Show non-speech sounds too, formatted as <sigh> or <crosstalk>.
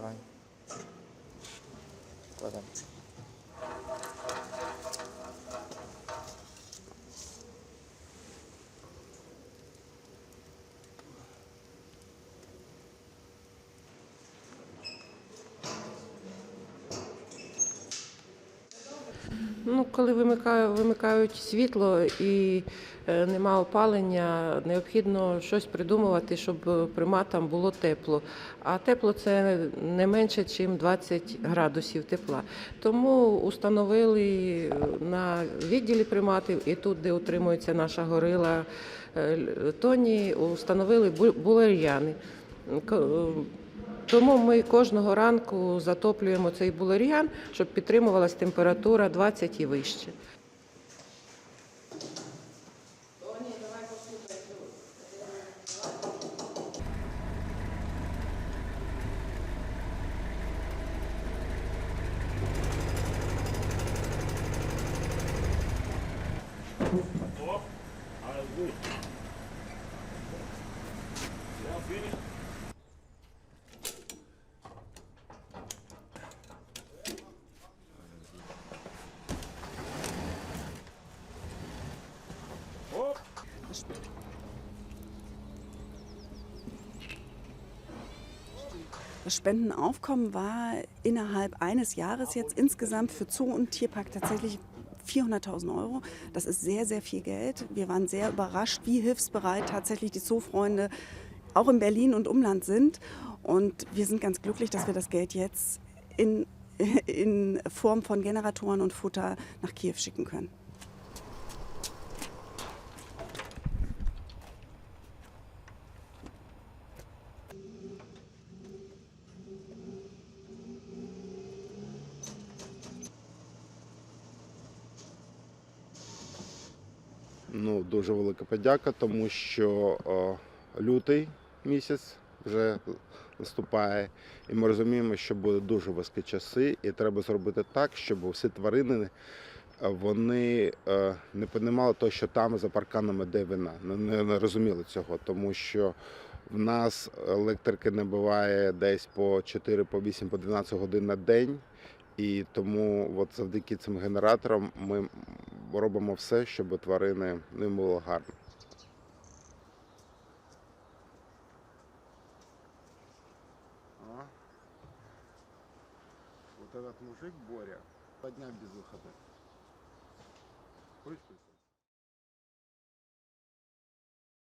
Aynen. Bu kadar. Ну, коли вимикаю, вимикають світло і е, нема опалення, необхідно щось придумувати, щоб е, приматам було тепло. А тепло це не менше, ніж 20 градусів тепла. Тому установили на відділі приматів і тут, де утримується наша горила е, Тоні, установили бу- булер'яни. Тому ми кожного ранку затоплюємо цей булер'ян, щоб підтримувалась температура 20 і вище. Das Spendenaufkommen war innerhalb eines Jahres jetzt insgesamt für Zoo und Tierpark tatsächlich 400.000 Euro. Das ist sehr, sehr viel Geld. Wir waren sehr überrascht, wie hilfsbereit tatsächlich die Zoofreunde auch in Berlin und Umland sind. Und wir sind ganz glücklich, dass wir das Geld jetzt in, <laughs> in Form von Generatoren und Futter nach Kiew schicken können. Ну, дуже велика подяка, тому що о, лютий місяць вже наступає, і ми розуміємо, що будуть дуже важкі часи, і треба зробити так, щоб всі тварини е, вони е, не понімали того, що там за парканами де вина. Не, не, не розуміли цього, тому що в нас електрики не буває десь по 4, по 8, по 12 годин на день. І тому от завдяки цим генераторам ми робимо все, щоб тварини ним було гарно. А? Вот этот мужик Боря, дня без выхода. Хочешь?